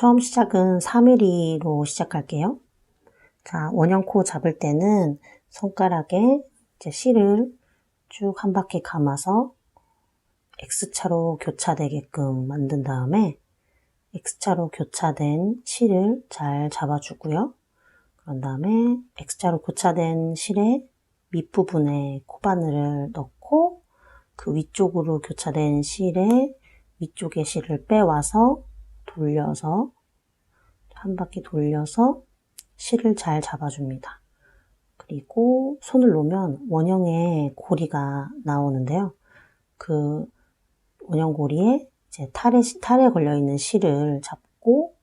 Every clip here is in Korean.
처음 시작은 3mm로 시작할게요. 자, 원형 코 잡을 때는 손가락에 이제 실을 쭉 한 바퀴 감아서 X차로 교차되게끔 만든 다음에 X차로 교차된 실을 잘 잡아주고요. 그런 다음에 X자로 교차된 실의 밑부분에 코바늘을 넣고 그 위쪽으로 교차된 실의 위쪽의 실을 빼와서 돌려서 한 바퀴 돌려서 실을 잘 잡아줍니다. 그리고 손을 놓으면 원형의 고리가 나오는데요. 그 원형 고리에 이제 탈에, 탈에 걸려있는 실을 잡고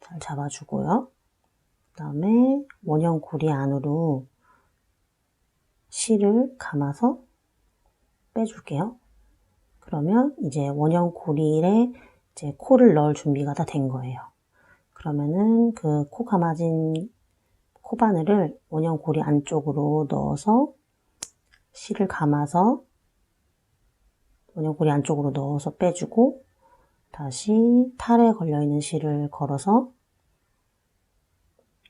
잘 잡아주고요. 그 다음에 원형 고리 안으로 실을 감아서 빼줄게요. 그러면 이제 원형 고리에 이제 코를 넣을 준비가 다 된 거예요. 그러면은 그 코 감아진 코바늘을 원형 고리 안쪽으로 넣어서 실을 감아서 원형 고리 안쪽으로 넣어서 빼주고 다시 탈에 걸려있는 실을 걸어서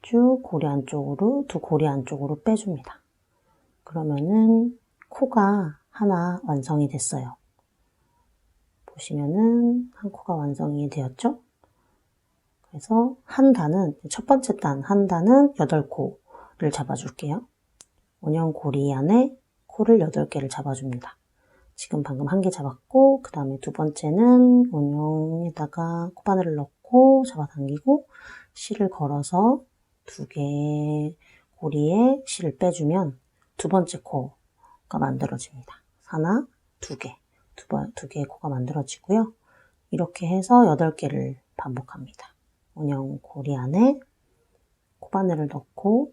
쭉 고리 안쪽으로 두 고리 안쪽으로 빼줍니다. 그러면은 코가 하나 완성이 됐어요. 보시면은 한 코가 완성이 되었죠? 그래서 한 단은 첫 번째 단 한 단은 8코를 잡아줄게요. 원형 고리 안에 코를 8개를 잡아줍니다. 지금 방금 한 개 잡았고 그 다음에 두 번째는 원형에다가 코바늘을 넣고 잡아당기고 실을 걸어서 두 개 고리에 실을 빼주면 두 번째 코가 만들어집니다. 하나, 두 개, 두, 번, 두 개의 코가 만들어지고요. 이렇게 해서 8개를 반복합니다. 원형 고리 안에 코바늘을 넣고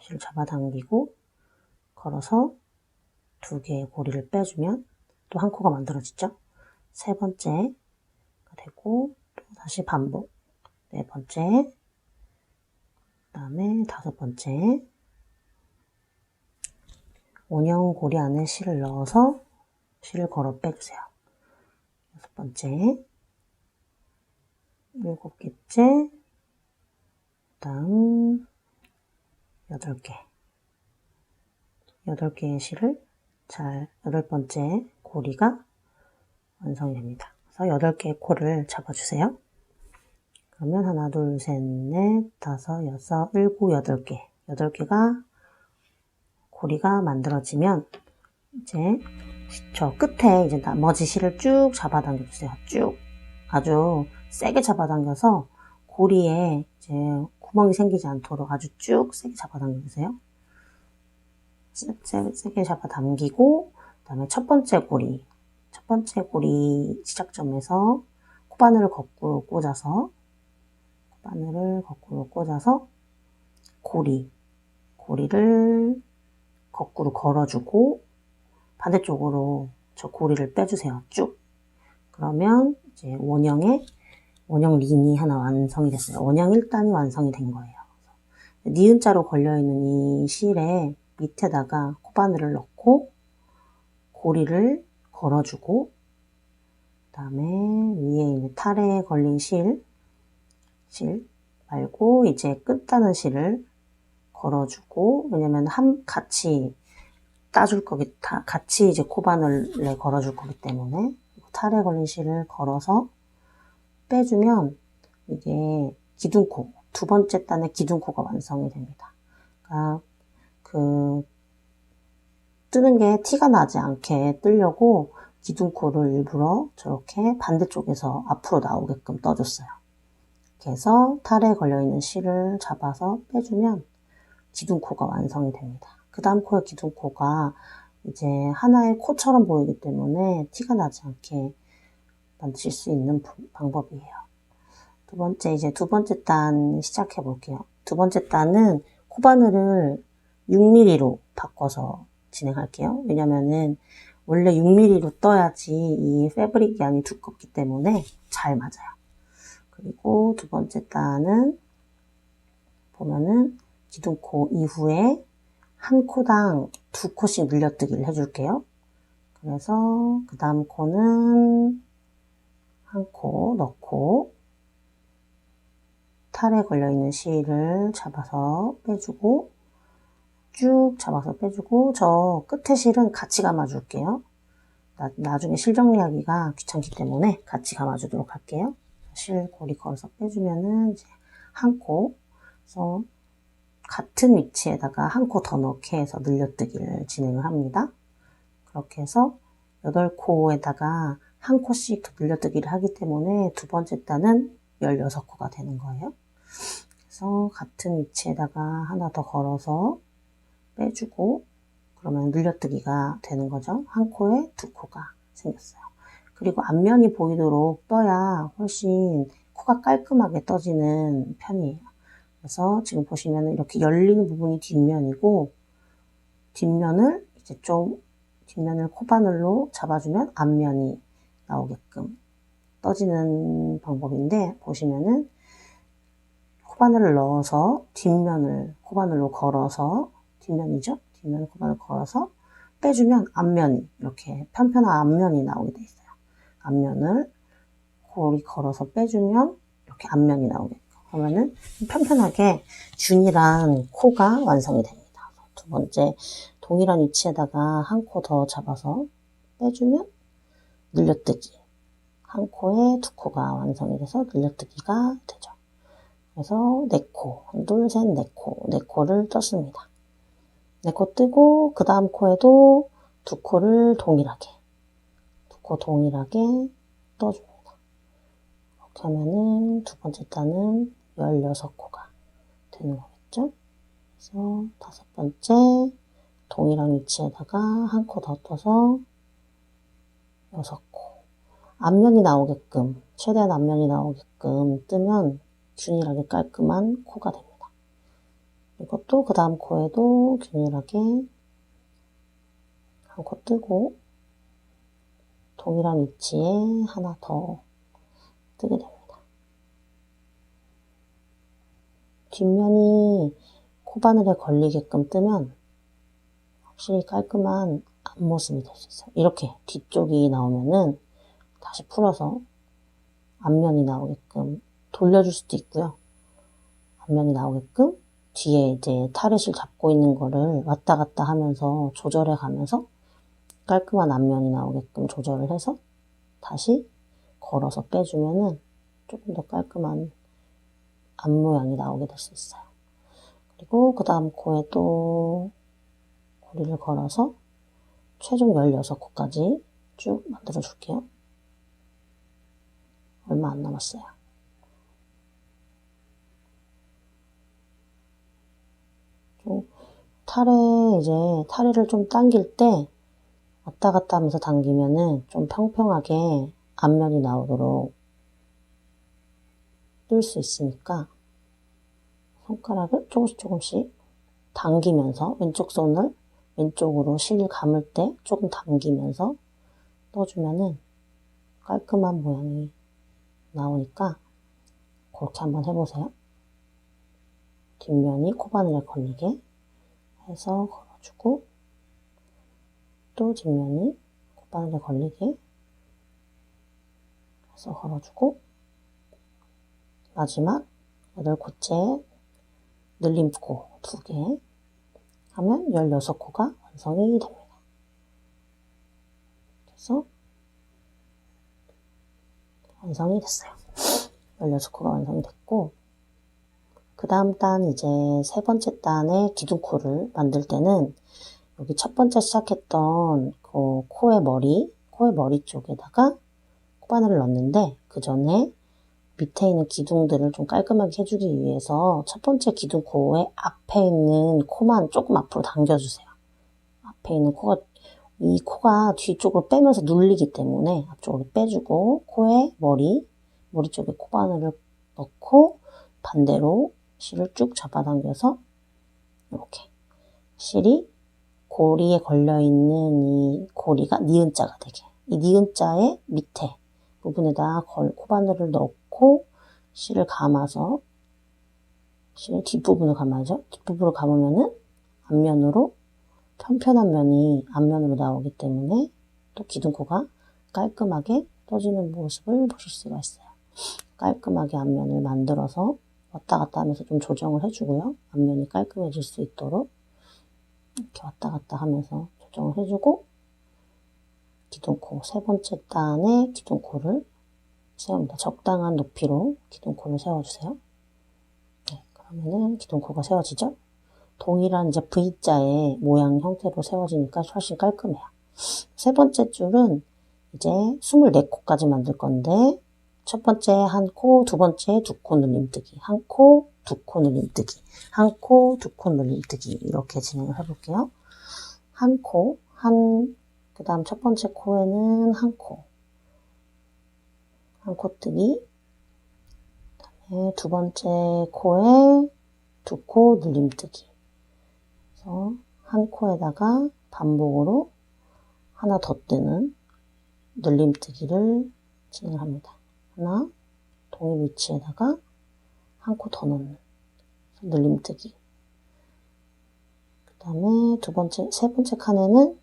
실을 잡아당기고 걸어서 두 개의 고리를 빼주면 또 한 코가 만들어지죠. 세 번째가 되고 또 다시 반복. 네 번째, 그 다음에 다섯 번째, 원형 고리 안에 실을 넣어서 실을 걸어 빼주세요. 여섯 번째, 일곱 개째, 그 다음 여덟 개. 여덟 개의 실을 잘 여덟 번째 고리가 완성이 됩니다. 그래서 여덟 개의 코를 잡아주세요. 그러면 하나, 둘, 셋, 넷, 다섯, 여섯, 일곱, 여덟 개. 여덟 개가 고리가 만들어지면 이제 저 끝에 이제 나머지 실을 쭉 잡아당겨 주세요. 쭉 아주 세게 잡아당겨서 고리에 이제 구멍이 생기지 않도록 아주 쭉 세게 잡아당겨 주세요. 세게 잡아당기고 그 다음에 첫 번째 고리 첫 번째 고리 시작점에서 코바늘을 거꾸로 꽂아서 코바늘을 거꾸로 꽂아서 고리 고리를 거꾸로 걸어주고 반대쪽으로 저 고리를 빼주세요. 쭉. 그러면 이제 원형의 원형 린이 하나 완성이 됐어요. 원형 1단이 완성이 된 거예요. 니은자로 걸려있는 이 실에 밑에다가 코바늘을 넣고 고리를 걸어주고 그 다음에 위에 있는 탈에 걸린 실, 실 말고 이제 끝단은 실을 걸어주고 왜냐면 한 같이 따줄 거기 다 같이 이제 코바늘에 걸어줄 거기 때문에 탈에 걸린 실을 걸어서 빼주면 이게 기둥코 두 번째 단의 기둥코가 완성이 됩니다. 그러니까 그 뜨는 게 티가 나지 않게 뜨려고 기둥코를 일부러 저렇게 반대쪽에서 앞으로 나오게끔 떠줬어요. 그래서 탈에 걸려있는 실을 잡아서 빼주면 기둥코가 완성이 됩니다. 그 다음 코의 기둥코가 이제 하나의 코처럼 보이기 때문에 티가 나지 않게 만드실 수 있는 방법이에요. 두 번째, 이제 두 번째 단 시작해 볼게요. 두 번째 단은 코바늘을 6mm로 바꿔서 진행할게요. 왜냐면은 원래 6mm로 떠야지 이 패브릭 양이 두껍기 때문에 잘 맞아요. 그리고 두 번째 단은 보면은 기둥코 이후에 한 코당 두 코씩 늘려뜨기를 해줄게요. 그래서 그 다음 코는 한 코 넣고 탈에 걸려있는 실을 잡아서 빼주고 쭉 잡아서 빼주고 저 끝에 실은 같이 감아줄게요. 나, 나중에 실 정리하기가 귀찮기 때문에 같이 감아주도록 할게요. 실 고리 걸어서 빼주면은 이제 한 코, 그래서 같은 위치에다가 한 코 더 넣게 해서 늘려뜨기를 진행을 합니다. 그렇게 해서 8코에다가 한 코씩 더 늘려뜨기를 하기 때문에 두 번째 단은 16코가 되는 거예요. 그래서 같은 위치에다가 하나 더 걸어서 빼주고 그러면 늘려뜨기가 되는 거죠. 한 코에 두 코가 생겼어요. 그리고 앞면이 보이도록 떠야 훨씬 코가 깔끔하게 떠지는 편이에요. 그래서 지금 보시면 이렇게 열리는 부분이 뒷면이고 뒷면을 이제 좀 뒷면을 코바늘로 잡아주면 앞면이 나오게끔 떠지는 방법인데 보시면은 코바늘을 넣어서 뒷면을 코바늘로 걸어서 뒷면이죠. 뒷면 코바늘 걸어서 빼주면 앞면이 이렇게 편편한 앞면이 나오게 돼 있어요. 앞면을 고리 걸어서 빼주면 이렇게 앞면이 나오게끔 그러면은 편편하게 균일한 코가 완성이 됩니다. 두 번째 동일한 위치에다가 한 코 더 잡아서 빼주면 늘려뜨기 한 코에 두 코가 완성이 돼서 늘려뜨기가 되죠. 그래서 네 코, 둘, 셋, 네 코, 네 코를 떴습니다. 네 코 뜨고 그 다음 코에도 두 코를 동일하게 두 코 동일하게 떠줍니다. 이렇게 하면은 두 번째 단은 16코가 되는 거겠죠? 그래서 다섯 번째 동일한 위치에다가 한 코 더 떠서 여섯 코 앞면이 나오게끔 최대한 앞면이 나오게끔 뜨면 균일하게 깔끔한 코가 됩니다. 또그 다음 코에도 균일하게 한 코 뜨고 동일한 위치에 하나 더 뜨게 됩니다. 뒷면이 코바늘에 걸리게끔 뜨면 확실히 깔끔한 앞모습이 될 수 있어요. 이렇게 뒤쪽이 나오면은 다시 풀어서 앞면이 나오게끔 돌려줄 수도 있고요. 앞면이 나오게끔 뒤에 이제 타르실 잡고 있는 거를 왔다 갔다 하면서 조절해 가면서 깔끔한 앞면이 나오게끔 조절을 해서 다시 걸어서 빼주면은 조금 더 깔끔한 앞 모양이 나오게 될 수 있어요. 그리고 그 다음 코에 또 고리를 걸어서 최종 16코까지 쭉 만들어 줄게요. 얼마 안 남았어요. 좀 탈에 이제 타리를 좀 당길 때 왔다 갔다 하면서 당기면은 좀 평평하게 앞면이 나오도록 뜰수 있으니까 손가락을 조금씩 조금씩 당기면서 왼쪽 손을 왼쪽으로 실을 감을 때 조금 당기면서 떠주면은 깔끔한 모양이 나오니까 그렇게 한번 해보세요. 뒷면이 코바늘에 걸리게 해서 걸어주고 또 뒷면이 코바늘에 걸리게 해서 걸어주고 마지막 여덟 코째 늘림코 두 개 하면 16코가 완성이 됩니다. 그래서 완성이 됐어요. 16코가 완성이 됐고 그 다음 단 이제 세 번째 단의 기둥코를 만들 때는 여기 첫 번째 시작했던 그 코의 머리, 코의 머리 쪽에다가 코바늘을 넣는데 그 전에 밑에 있는 기둥들을 좀 깔끔하게 해주기 위해서 첫 번째 기둥 코의 앞에 있는 코만 조금 앞으로 당겨주세요. 앞에 있는 코가 이 코가 뒤쪽으로 빼면서 눌리기 때문에 앞쪽으로 빼주고 코의 머리, 머리 쪽에 코바늘을 넣고 반대로 실을 쭉 잡아당겨서 이렇게 실이 고리에 걸려있는 이 고리가 니은자가 되게 이 니은자의 밑에 부분에다 걸 코바늘을 넣고 실을 감아서 실의 뒷부분을 감아죠. 뒷부분을 감으면은 앞면으로 편편한 면이 앞면으로 나오기 때문에 또 기둥코가 깔끔하게 떠지는 모습을 보실 수가 있어요. 깔끔하게 앞면을 만들어서 왔다 갔다 하면서 좀 조정을 해주고요. 앞면이 깔끔해질 수 있도록 이렇게 왔다 갔다 하면서 조정을 해주고 기둥코 세 번째 단에 기둥코를 세웁니다. 적당한 높이로 기둥코를 세워주세요. 네, 그러면은 기둥코가 세워지죠? 동일한 이제 V자의 모양 형태로 세워지니까 훨씬 깔끔해요. 세 번째 줄은 이제 24코까지 만들 건데 첫 번째 한 코, 두 번째 두코 늘림뜨기, 한 코, 두코 늘림뜨기, 한 코, 두코 늘림뜨기 이렇게 진행을 해볼게요. 한 코, 한, 그 다음 첫 번째 코에는 한 코, 한 코 뜨기, 그다음에 두 번째 코에 두코 늘림뜨기. 그래서 한 코에다가 반복으로 하나 더 뜨는 늘림뜨기를 진행합니다. 하나, 동일 위치에다가 한 코 더 넣는 늘림뜨기. 그 다음에 두 번째, 세 번째 칸에는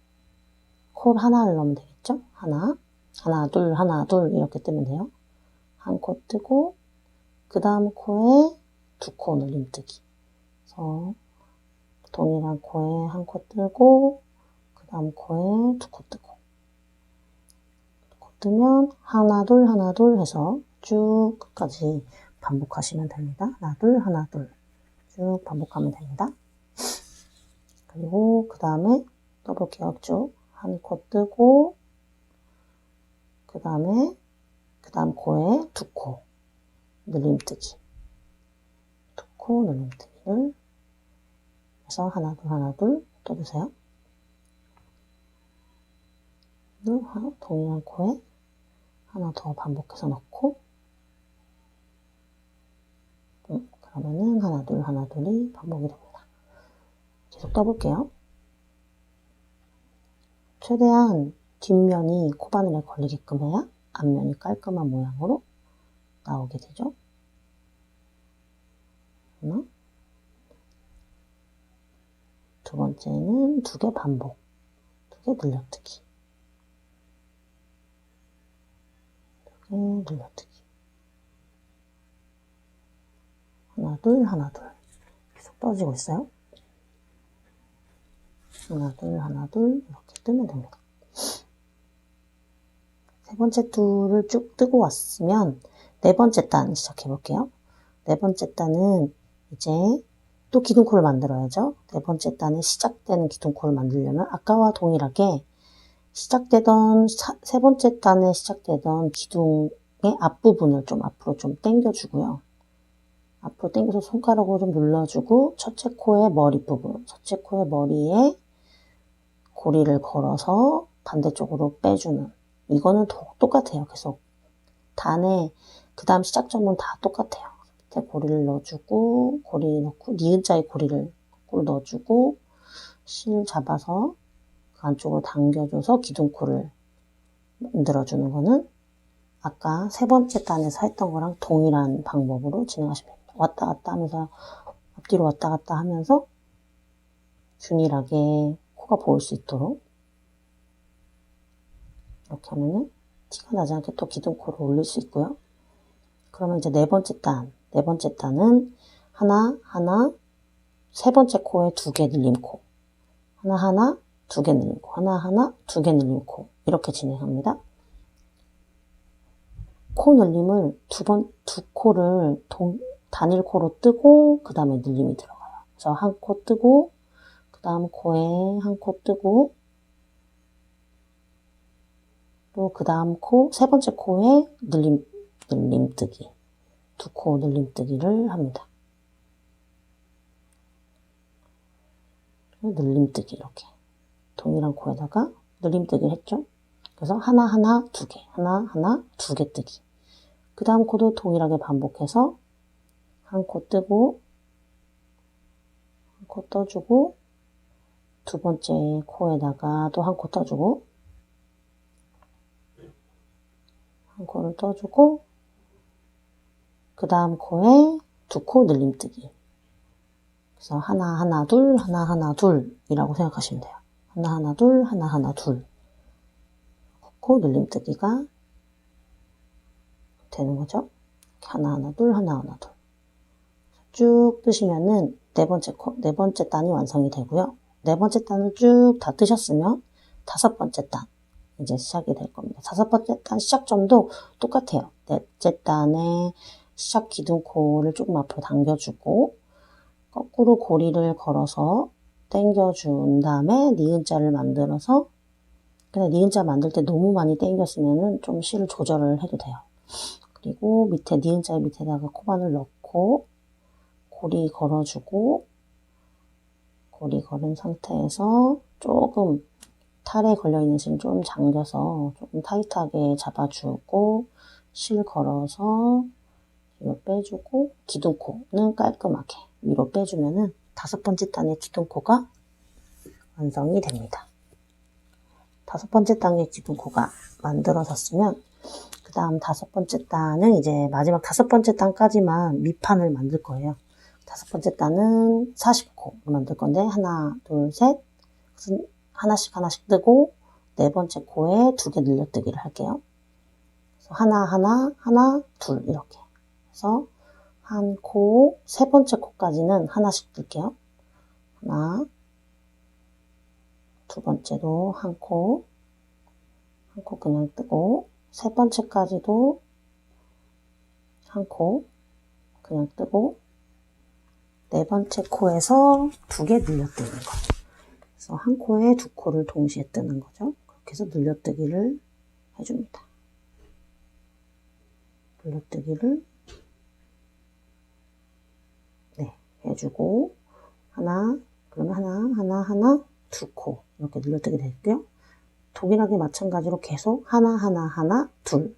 콜 하나를 넣으면 되겠죠? 하나, 하나, 둘, 하나, 둘 이렇게 뜨면 돼요. 한 코 뜨고 그 다음 코에 두코 늘림뜨기. 그래서 동일한 코에 한 코 뜨고 그 다음 코에 두 코 뜨고 코 뜨면 하나 둘 하나 둘 해서 쭉 끝까지 반복하시면 됩니다. 하나 둘 하나 둘 쭉 반복하면 됩니다. 그리고 그 다음에 떠볼게요. 쭉한 코 뜨고 그 다음에 그 다음 코에 두 코 늘림뜨기 두 코 늘림뜨기를 해서 하나 둘 하나 둘 떠주세요. 동일한 코에 하나 더 반복해서 넣고 음, 그러면은 하나 둘 하나 둘이 반복이 됩니다. 계속 떠볼게요. 최대한 뒷면이 코바늘에 걸리게끔 해야 앞면이 깔끔한 모양으로 나오게 되죠. 하나 두 번째는 두 개 반복, 두 개 늘려뜨기. 두 개 늘려뜨기. 하나, 둘, 하나, 둘. 계속 떠지고 있어요. 하나, 둘, 하나, 둘. 이렇게 뜨면 됩니다. 세 번째 줄을 쭉 뜨고 왔으면 네 번째 단 시작해 볼게요. 네 번째 단은 이제 또 기둥코를 만들어야죠. 네 번째 단에 시작되는 기둥코를 만들려면 아까와 동일하게 시작되던 사, 세 번째 단에 시작되던 기둥의 앞부분을 좀 앞으로 좀 당겨주고요. 앞으로 당겨서 손가락으로 좀 눌러주고 첫째 코의 머리 부분, 첫째 코의 머리에 고리를 걸어서 반대쪽으로 빼주는 이거는 똑같아요. 계속 단에 그 다음 시작점은 다 똑같아요. 밑에 고리를 넣어주고 고리 넣고 니은자의 고리를 거꾸로 넣어주고 실 잡아서 그 안쪽으로 당겨줘서 기둥코를 만들어주는 거는 아까 세 번째 단에서 했던 거랑 동일한 방법으로 진행하시면 됩니다. 왔다 갔다 하면서 앞뒤로 왔다 갔다 하면서 균일하게 코가 보일 수 있도록 이렇게 하면은 티가 나지 않게 또 기둥코를 올릴 수 있고요. 그러면 이제 네 번째 단, 네 번째 단은 하나, 하나, 세 번째 코에 두 개 늘림 코. 하나, 하나, 두 개 늘림 코. 하나, 하나, 두 개 늘림 코. 이렇게 진행합니다. 코 늘림을 두 번, 두 코를 동, 단일 코로 뜨고, 그 다음에 늘림이 들어가요. 그래서 한 코 뜨고, 그 다음 코에 한 코 뜨고, 또 그 다음 코, 세 번째 코에 늘림, 늘림뜨기. 두 코 늘림뜨기를 합니다. 늘림뜨기 이렇게 동일한 코에다가 늘림뜨기를 했죠. 그래서 하나 하나 두 개, 하나 하나 두 개 뜨기. 그 다음 코도 동일하게 반복해서 한 코 뜨고 한 코 떠주고 두 번째 코에다가 또 한 코 떠주고 한 코를 떠주고 그 다음 코에 두 코 늘림뜨기. 그래서 하나, 하나, 둘, 하나, 하나, 둘 이라고 생각하시면 돼요. 하나, 하나, 둘, 하나, 하나, 둘. 코 늘림뜨기가 되는 거죠. 하나, 하나, 둘, 하나, 하나, 둘. 쭉 뜨시면은 네 번째 코, 네 번째 단이 완성이 되고요. 네 번째 단을 쭉 다 뜨셨으면 다섯 번째 단 이제 시작이 될 겁니다. 다섯 번째 단 시작점도 똑같아요. 넷째 단의 시작 기둥코를 조금 앞으로 당겨주고 거꾸로 고리를 걸어서 당겨준 다음에 니은자를 만들어서 근데 니은자 만들 때 너무 많이 당겼으면은 좀 실을 조절을 해도 돼요. 그리고 밑에 니은자 밑에다가 코바늘 넣고 고리 걸어주고 고리 걸은 상태에서 조금 탈에 걸려있는 실을 좀 잠겨서 조금 타이트하게 잡아주고 실 걸어서 뒤로 빼주고 기둥코는 깔끔하게 위로 빼주면은 다섯 번째 단의 기둥코가 완성이 됩니다. 다섯 번째 단의 기둥코가 만들어졌으면 그 다음 다섯 번째 단은 이제 마지막 다섯 번째 단까지만 밑판을 만들 거예요. 다섯 번째 단은 40코를 만들 건데 하나, 둘, 셋 하나씩 하나씩 뜨고 네 번째 코에 두 개 늘려뜨기를 할게요. 하나, 하나, 하나, 둘 이렇게 해서 한 코, 세 번째 코까지는 하나씩 뜰게요. 하나, 두 번째도 한 코, 한 코 그냥 뜨고, 세 번째까지도 한 코 그냥 뜨고, 네 번째 코에서 두 개 늘려뜨는 거. 그래서 한 코에 두 코를 동시에 뜨는 거죠. 그렇게 해서 늘려뜨기를 해줍니다. 늘려뜨기를 해주고 하나 그러면 하나 하나 하나 두 코 이렇게 늘려뜨게 될게요. 동일하게 마찬가지로 계속 하나 하나 하나 둘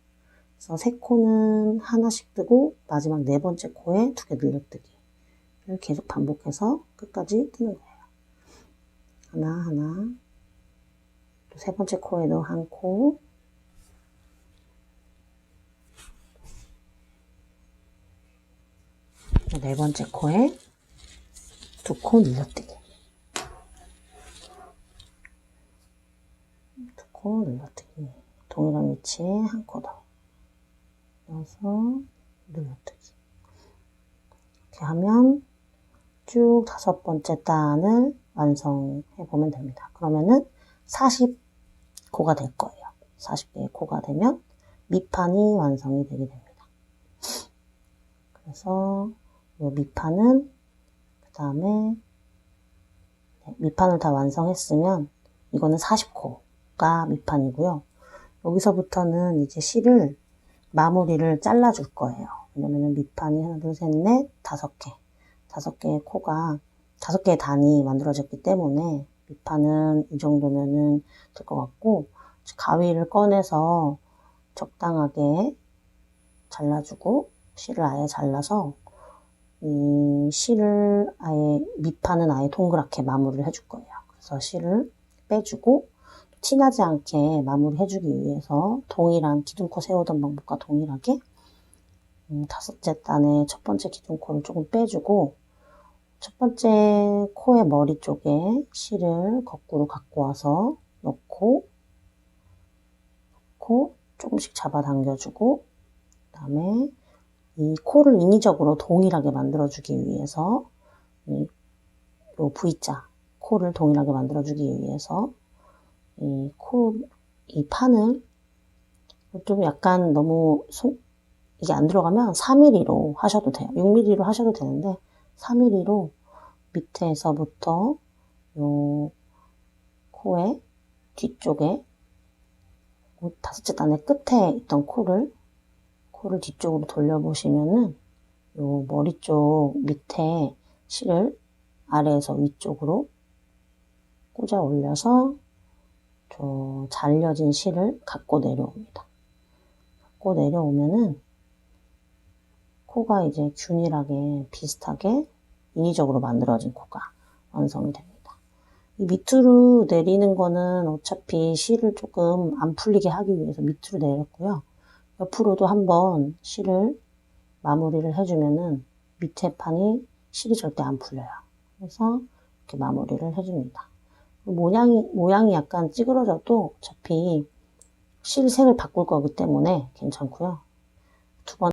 그래서 세 코는 하나씩 뜨고 마지막 네 번째 코에 두 개 늘려뜨기를 계속 반복해서 끝까지 뜨는 거예요. 하나 하나 또 세 번째 코에도 한 코, 네 번째 코에 두코 늘려뜨기. 두코 늘려뜨기. 동일한 위치에 한 코 더. 넣어서 늘려뜨기. 이렇게 하면 쭉 다섯 번째 단을 완성해 보면 됩니다. 그러면은 40코가 될 거예요. 40개의 코가 되면 밑판이 완성이 되게 됩니다. 그래서 이 밑판은 다음에 네, 밑판을 다 완성했으면 이거는 40코가 밑판이고요. 여기서부터는 이제 실을 마무리를 잘라줄 거예요. 왜냐면 밑판이 하나, 둘, 셋, 넷, 다섯 개. 다섯 개의 코가, 다섯 개의 단이 만들어졌기 때문에 밑판은 이 정도면은 될 것 같고, 가위를 꺼내서 적당하게 잘라주고, 실을 아예 잘라서 이 실을 아예 밑판은 아예 동그랗게 마무리를 해줄 거예요. 그래서 실을 빼주고 티나지 않게 마무리 해주기 위해서 동일한 기둥코 세우던 방법과 동일하게 음, 다섯째 단의 첫 번째 기둥코를 조금 빼주고 첫 번째 코의 머리 쪽에 실을 거꾸로 갖고 와서 넣고 넣고 조금씩 잡아당겨주고 그 다음에 이 코를 인위적으로 동일하게 만들어주기 위해서 이 V자 코를 동일하게 만들어주기 위해서 이 코, 이 판을 좀 약간 너무 소, 이게 안 들어가면 4mm로 하셔도 돼요. 6mm로 하셔도 되는데 4mm로 밑에서부터 요 코의 뒤쪽에 다섯째 단의 끝에 있던 코를 코를 뒤쪽으로 돌려보시면은 요 머리 쪽 밑에 실을 아래에서 위쪽으로 꽂아 올려서 저 잘려진 실을 갖고 내려옵니다. 갖고 내려오면은 코가 이제 균일하게 비슷하게 인위적으로 만들어진 코가 완성이 됩니다. 이 밑으로 내리는 거는 어차피 실을 조금 안 풀리게 하기 위해서 밑으로 내렸고요. 옆으로도 한번 실을 마무리를 해주면은 밑에 판이 실이 절대 안 풀려요. 그래서 이렇게 마무리를 해줍니다. 모양이, 모양이 약간 찌그러져도 어차피 실 색을 바꿀 거기 때문에 괜찮고요.